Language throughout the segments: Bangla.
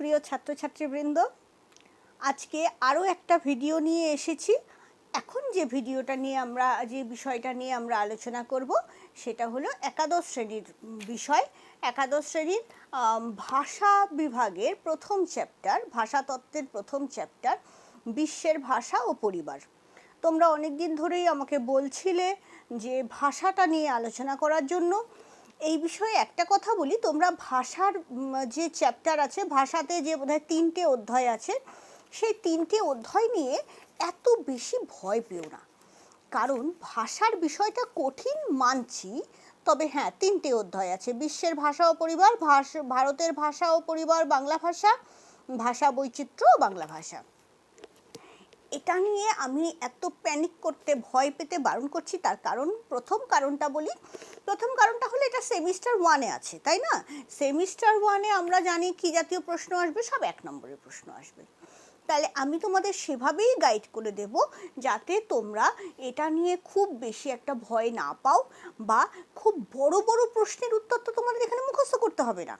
প্রিয় ছাত্রছাত্রীবৃন্দ, আজকে আরও একটা ভিডিও নিয়ে এসেছি। এখন যে ভিডিওটা নিয়ে আমরা, যে বিষয়টা নিয়ে আমরা আলোচনা করব, সেটা হলো একাদশ শ্রেণির বিষয়। একাদশ শ্রেণির ভাষা বিভাগের প্রথম চ্যাপ্টার ভাষাতত্ত্বের প্রথম চ্যাপ্টার বিশ্বের ভাষা ও পরিবার। তোমরা অনেক দিন ধরেই আমাকে বলছিলে যে ভাষাটা নিয়ে আলোচনা করার জন্য। এই বিষয়ে একটা কথা বলি, তোমরা ভাষার যে চ্যাপ্টার আছে, ভাষাতে যে বোধহয় তিনটে অধ্যায় আছে, সেই তিনটে অধ্যায় নিয়ে এত বেশি ভয় পেও না। কারণ ভাষার বিষয়টা কঠিন মানছি, তবে হ্যাঁ তিনটে অধ্যায় আছে। বিশ্বের ভাষা ও পরিবার ভারতের ভাষা ও পরিবার, বাংলা ভাষা ভাষা বৈচিত্র্য বাংলা ভাষা। এটা নিয়ে আমি এত প্যানিক করতে, ভয় পেতে বারণ করছি তার কারণ, প্রথম কারণটা বলি, প্রথম কারণটা হলো এটা সেমিস্টার ওয়ানে আছে, তাই না? সেমিস্টার ওয়ানে আমরা জানি কি জাতীয় প্রশ্ন আসবে, সব এক নম্বরের প্রশ্ন আসবে। তাহলে আমি তোমাদের সেভাবেই গাইড করে দেব, যাতে তোমরা এটা নিয়ে খুব বেশি একটা ভয় না পাও, বা খুব বড় বড় প্রশ্নের উত্তর তো তোমাদের এখানে মুখস্থ করতে হবে না।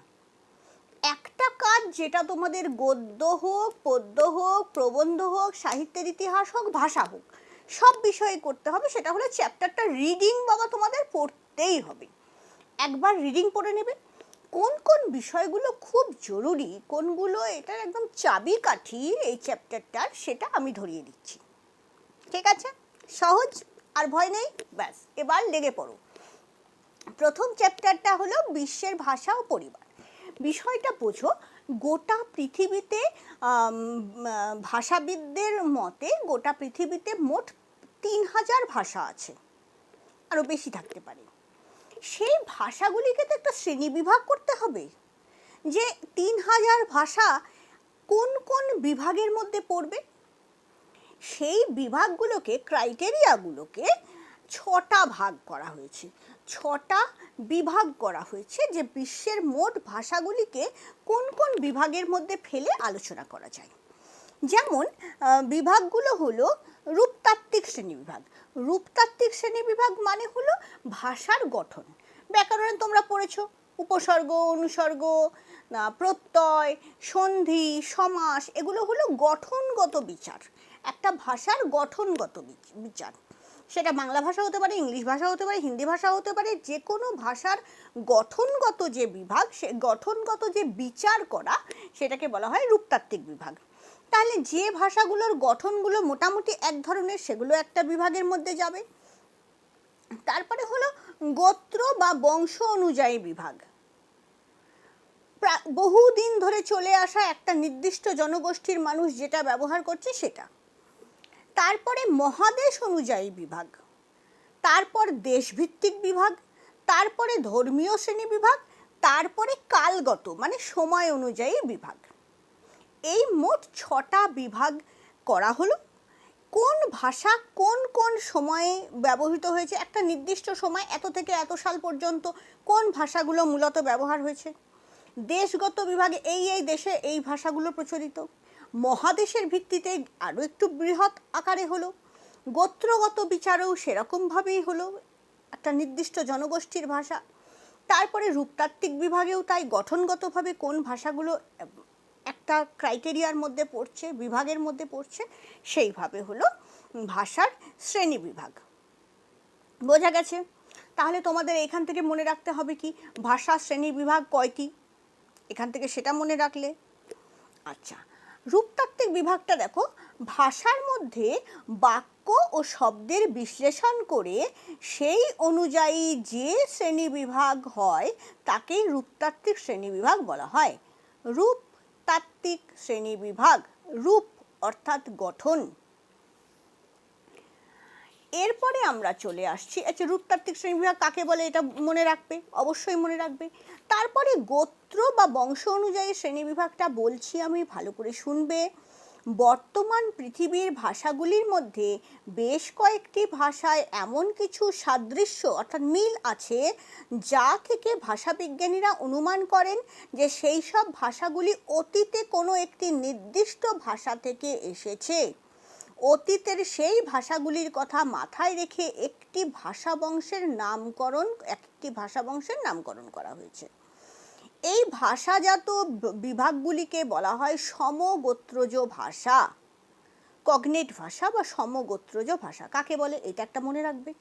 একটা কাজ যেটা তোমাদের গদ্য হোক, পদ্য হোক, প্রবন্ধ হোক, সাহিত্যের ইতিহাস হোক, ভাষা হোক, সব বিষয়ে করতে হবে। সেটা হলো চ্যাপ্টারটা রিডিং বাবা তোমাদের পড়তেই হবে। একবার রিডিং পড়ে নেবে। কোন কোন বিষয়গুলো খুব জরুরি, কোনগুলো এটার একদম চাবিকাঠি এই চ্যাপ্টারটার সেটা আমি ধরিয়ে দিচ্ছি। ঠিক আছে? সহজ, আর ভয় নেই? ব্যাস, এবার লেগে পড়ো। প্রথম চ্যাপ্টারটা হলো বিশ্বের ভাষা ও পরিবার। বিষয়টা বোঝো, গোটা পৃথিবীতে ভাষাবিদদের মতে গোটা পৃথিবীতে মোট তিন হাজার ভাষা আছে, আরও বেশি থাকতে পারে। সেই ভাষাগুলিকে তো একটা শ্রেণীবিভাগ করতে হবে, যে তিন হাজার ভাষা কোন কোন বিভাগের মধ্যে পড়বে? সেই বিভাগগুলোকে, ক্রাইটেরিয়াগুলোকে ছটা ভাগ করা হয়েছে। ছটা বিভাগ করা হয়েছে যে বিশ্বের মোট ভাষাগুলিকে কোন কোন বিভাগের মধ্যে ফেলে আলোচনা করা যায়। যেমন বিভাগগুলো হলো রূপতাত্ত্বিক শ্রেণীবিভাগ রূপতাত্ত্বিক শ্রেণীবিভাগ মানে হলো ভাষার গঠন। ব্যাকরণে তোমরা পড়েছো, উপসর্গ, অনুসর্গ প্রত্যয়, সন্ধি, সমাস, এগুলো হলো গঠনগত বিচার। একটা ভাষার গঠনগত বিচ- বিচার। সেটা বাংলা ভাষা হতে পারে, ইংলিশ ভাষা হতে পারে, হিন্দি ভাষা হতে পারে, যে কোনো ভাষার গঠনগত যে বিভাগ, সে গঠনগত যে বিচার করা, সেটাকে বলা হয় রূপতাত্ত্বিক বিভাগ। তাহলে যে ভাষাগুলোর গঠনগুলো মোটামুটি এক ধরনের, সেগুলো একটা বিভাগের মধ্যে যাবে। তারপরে হলো গোত্র বা বংশ অনুযায়ী বিভাগ। বহুদিন ধরে চলে আসা একটা নির্দিষ্ট জনগোষ্ঠীর মানুষ যেটা ব্যবহার করছে সেটা। তারপরে মহাদেশ অনুযায়ী বিভাগ। তারপর দেশভিত্তিক বিভাগ, তারপরে ধর্মীয় শ্রেণি বিভাগ, তারপরে কালগত মানে সময় অনুযায়ী বিভাগ। এই মোট ছটা বিভাগ করা হলো। কোন ভাষা কোন কোন সময়ে ব্যবহৃত হয়েছে? একটা নির্দিষ্ট সময়, এত থেকে এত সাল পর্যন্ত কোন ভাষাগুলো মূলত ব্যবহার হয়েছে? দেশগত বিভাগে এই এই দেশে এই ভাষাগুলো প্রচলিত। মহাদেশের ভিত্তিতে আরও একটু বৃহৎ আকারে হলো। গোত্রগত বিচারেও সেরকমভাবেই হলো একটা নির্দিষ্ট জনগোষ্ঠীর ভাষা। তারপরে রূপতাত্ত্বিক বিভাগেও তাই গঠনগতভাবে কোন ভাষাগুলো একটা ক্রাইটেরিয়ার মধ্যে পড়ছে, বিভাগের মধ্যে পড়ছে, সেইভাবে হলো ভাষার শ্রেণি বিভাগ। বোঝা গেছে? তাহলে তোমাদের এখান থেকে মনে রাখতে হবে কি, ভাষা শ্রেণি বিভাগ কয়টি? এখান থেকে সেটা মনে রাখলে। আচ্ছা রূপতাত্ত্বিক বিভাগটা দেখো, ভাষার মধ্যে বাক্য ও শব্দের বিশ্লেষণ করে সেই অনুযায়ী যে শ্রেণি বিভাগ হয়, তাকেই রূপতাত্ত্বিক শ্রেণি বিভাগ বলা হয়। রূপতাত্ত্বিক শ্রেণি বিভাগ, রূপ অর্থাৎ গঠন। এরপরে আমরা চলে আসছি। আচ্ছা রূপতাত্ত্বিক শ্রেণীবিভাগ কাকে বলে এটা মনে রাখবে? অবশ্যই মনে রাখবে। তারপরে গোত্র বা বংশ অনুযায়ী শ্রেণীবিভাগটা বলছি আমি, ভালো করে শুনবে। বর্তমান পৃথিবীর ভাষাগুলির মধ্যে বেশ কয়েকটি ভাষায় এমন কিছু সাদৃশ্য, অর্থাৎ মিল আছে, যা থেকে ভাষাবিজ্ঞানীরা অনুমান করেন যে সেই সব ভাষাগুলি অতীতে কোনো একটি নির্দিষ্ট ভাষা থেকে এসেছে। অতীতের সেই ভাষাগুলির কথা মাথায় রেখে একটি ভাষা বংশের নামকরণ, একটি ভাষা বংশের নামকরণ করা হয়েছে। এই ভাষাজাত বিভাগগুলিকে বলা হয় সমগোত্রজ ভাষা। কগনেট ভাষা বা সমগোত্রজ ভাষা, কাকে বলে এটা একটা মনে রাখবে?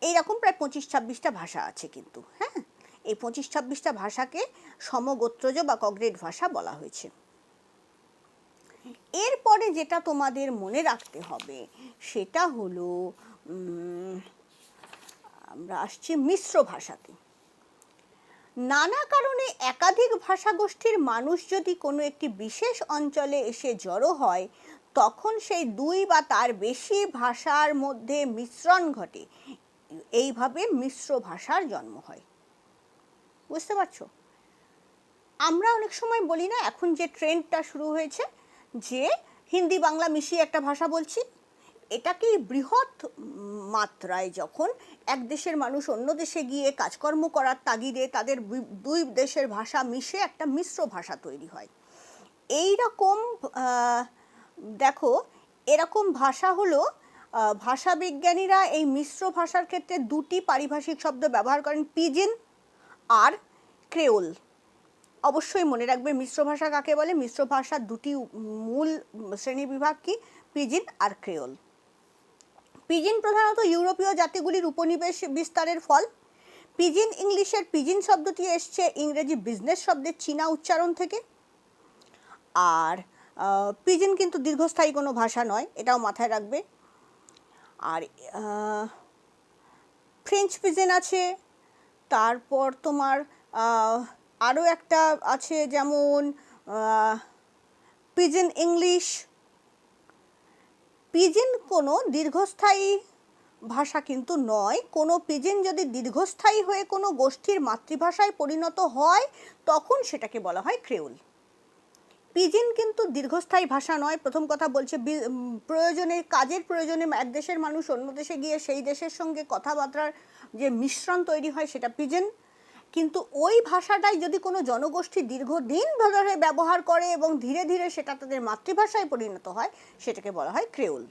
এইরকম প্রায় পঁচিশ ছাব্বিশটা ভাষা আছে কিন্তু হ্যাঁ? এই পঁচিশ ছাব্বিশটা ভাষাকে সমগোত্রজ বা কগনেট ভাষা বলা হয়েছে। এরপরে যেটা তোমাদের মনে রাখতে হবে, সেটা হলো আমরা আসছি মিশ্র ভাষাতে। নানা কারণে একাধিক ভাষাগোষ্ঠীর মানুষ যদি কোনো একটি বিশেষ অঞ্চলে এসে জড়ো হয়, তখন সেই দুই বা তার বেশি ভাষার মধ্যে মিশ্রণ ঘটে। এইভাবে মিশ্র ভাষার জন্ম হয়। বুঝতে পারছ? আমরা অনেক সময় বলি না, এখন যে ট্রেন্ডটা শুরু হয়েছে যে হিন্দি বাংলা মিশিয়ে একটা ভাষা বলছি, এটাকেই বৃহৎ মাত্রায় যখন এক দেশের মানুষ অন্য দেশে গিয়ে কাজকর্ম করার তাগিদে তাদের দুই দেশের ভাষা মিশে একটা মিশ্র ভাষা তৈরি হয়। এই রকম দেখো, এরকম ভাষা হলো ভাষাবিজ্ঞানীরা এই মিশ্র ভাষার ক্ষেত্রে দুটি পারিভাষিক শব্দ ব্যবহার করেন, পিজিন আর ক্রেওল। অবশ্যই মনে রাখবে, মিশ্র ভাষা কাকে বলে? মিশ্র ভাষার দুটি মূল শ্রেণীবিভাগ কি? পিজিন আর ক্রেওল। পিজিন প্রধানত ইউরোপীয় জাতিগুলির উপনিবেশ বিস্তারের ফল। পিজিন ইংলিশের পিজিন শব্দটি এসছে ইংরেজি বিজনেস শব্দের চীনা উচ্চারণ থেকে। আর পিজিন কিন্তু দীর্ঘস্থায়ী কোনো ভাষা নয়, এটাও মাথায় রাখবে। আর ফ্রেঞ্চ পিজিন আছে, তারপর তোমার আরও একটা আছে যেমন পিজেন ইংলিশ। পিজিন কোনো দীর্ঘস্থায়ী ভাষা কিন্তু নয়। কোনো পিজিন যদি দীর্ঘস্থায়ী হয়ে কোনো গোষ্ঠীর মাতৃভাষায় পরিণত হয়, তখন সেটাকে বলা হয় ক্রেউল পিজিন কিন্তু দীর্ঘস্থায়ী ভাষা নয়। প্রথম কথা বলছে প্রয়োজনে, কাজের প্রয়োজনে এক দেশের মানুষ অন্য দেশে গিয়ে সেই দেশের সঙ্গে কথাবার্তার যে মিশ্রণ তৈরি হয়, সেটা পিজেন। কিন্তু ওই ভাষাটাই যদি কোনো জনগোষ্ঠী দীর্ঘদিন ধরে ব্যবহার করে এবং ধীরে ধীরে সেটা তাদের মাতৃভাষায় পরিণত হয়, সেটাকে বলা হয় ক্রেউল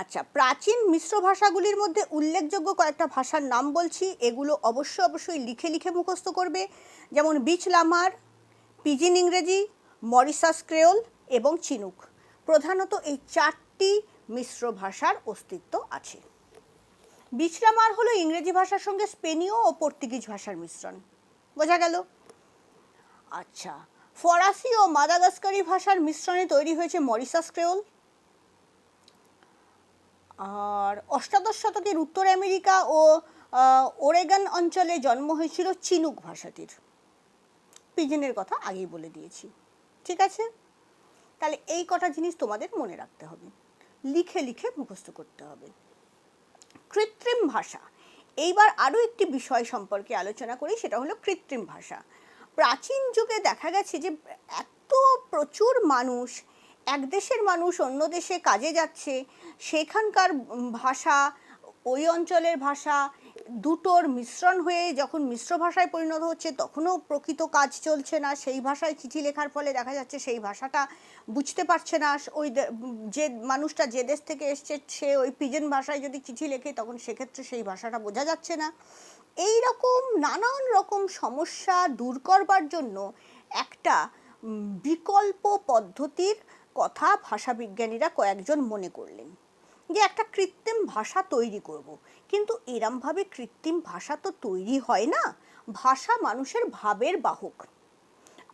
আচ্ছা প্রাচীন মিশ্র ভাষাগুলির মধ্যে উল্লেখযোগ্য কয়েকটা ভাষার নাম বলছি। এগুলো অবশ্যই অবশ্যই লিখে লিখে মুখস্থ করবে। যেমন বিচ লামার, পিজিন ইংরেজি, মরিসাস ক্রেওল এবং চিনুক। প্রধানত এই চারটি মিশ্র ভাষার অস্তিত্ব আছে। বিচলামার হলো ইংরেজি ভাষার সঙ্গে স্পেনীয় ও পর্তুগিজ ভাষার মিশ্রণ। বোঝা গেল? আচ্ছা ফরাসি ও মাদাগাস্কারি ভাষার মিশ্রণে তৈরি হয়েছে মরিসাস ক্রেওল। আর অষ্টাদশ শতকের উত্তর আমেরিকা ও ওরেগান অঞ্চলে জন্ম হয়েছিল চিনুক ভাষাটির। পিজনের কথা আগেই বলে দিয়েছি। ঠিক আছে? তাহলে এই কটা জিনিস তোমাদের মনে রাখতে হবে। লিখে লিখে মুখস্থ করতে হবে। কৃত্রিম ভাষা। এইবার আরও একটি বিষয় সম্পর্কে আলোচনা করি, সেটা হলো কৃত্রিম ভাষা। প্রাচীন যুগে দেখা গেছে যে, এত প্রচুর মানুষ, এক দেশের মানুষ অন্য দেশে কাজে যাচ্ছে, সেখানকার ভাষা, ওই অঞ্চলের ভাষা দুটোর মিশ্রণ হয়ে যখন মিশ্র ভাষায় পরিণত হচ্ছে, তখনও প্রকৃত কাজ চলছে না। সেই ভাষায় চিঠি লেখার ফলে দেখা যাচ্ছে সেই ভাষাটা বুঝতে পারছে না। ওই যে মানুষটা যে দেশ থেকে এসছে, সে ওই পিজেন ভাষায় যদি চিঠি লেখে, তখন সেক্ষেত্রে সেই ভাষাটা বোঝা যাচ্ছে না। এই রকম নানান রকম সমস্যা দূর করবার জন্য একটা বিকল্প পদ্ধতির কথা ভাষাবিজ্ঞানীরা কয়েকজন মনে করলেন। যে একটা কৃত্রিম ভাষা তৈরি করব। কিন্তু এরমভাবে কৃত্রিম ভাষা তো তৈরি হয় না। ভাষা মানুষের ভাবের বাহক।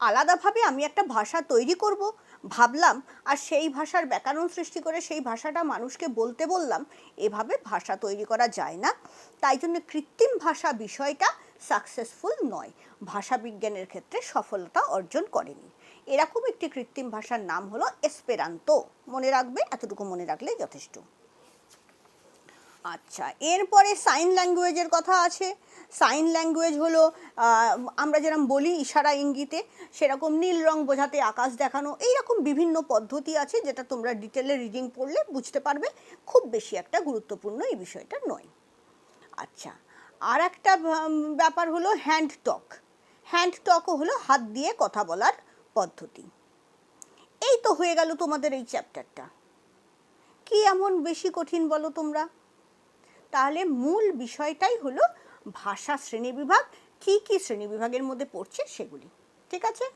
আলাদাভাবে আমি একটা ভাষা তৈরি করব। ভাবলাম, আর সেই ভাষার ব্যাকরণ সৃষ্টি করে সেই ভাষাটা মানুষকে বলতে বললাম, এভাবে ভাষা তৈরি করা যায় না। তাই জন্য কৃত্রিম ভাষা বিষয়টা সাকসেসফুল নয়। ভাষা বিজ্ঞানের ক্ষেত্রে সফলতা অর্জন করেনি। এরকম একটি কৃত্রিম ভাষার নাম হলো এসপেরান্তো মনে রাখবে এতটুকু মনে রাখলেই যথেষ্ট। আচ্ছা এরপরে সাইন ল্যাঙ্গুয়েজের কথা আছে। সাইন ল্যাঙ্গুয়েজ হলো আমরা যেরকম বলি ইশারা ইঙ্গিতে, সেরকম নীল রং বোঝাতে আকাশ দেখানো, এইরকম বিভিন্ন পদ্ধতি আছে যেটা তোমরা ডিটেলে রিডিং পড়লে বুঝতে পারবে। খুব বেশি একটা গুরুত্বপূর্ণ এই বিষয়টা নয়। আচ্ছা আর একটা ব্যাপার হলো হ্যান্ড টক হ্যান্ড টকও হলো হাত দিয়ে কথা বলার পদ্ধতি। এই তো হয়ে গেল তোমাদের এই চ্যাপ্টারটা কি এমন বেশি কঠিন বলো তোমরা? তাহলে মূল বিষয়টাই হলো ভাষা শ্রেণীবিভাগ কী কী শ্রেণীবিভাগের মধ্যে পড়ছে সেগুলি। ঠিক আছে?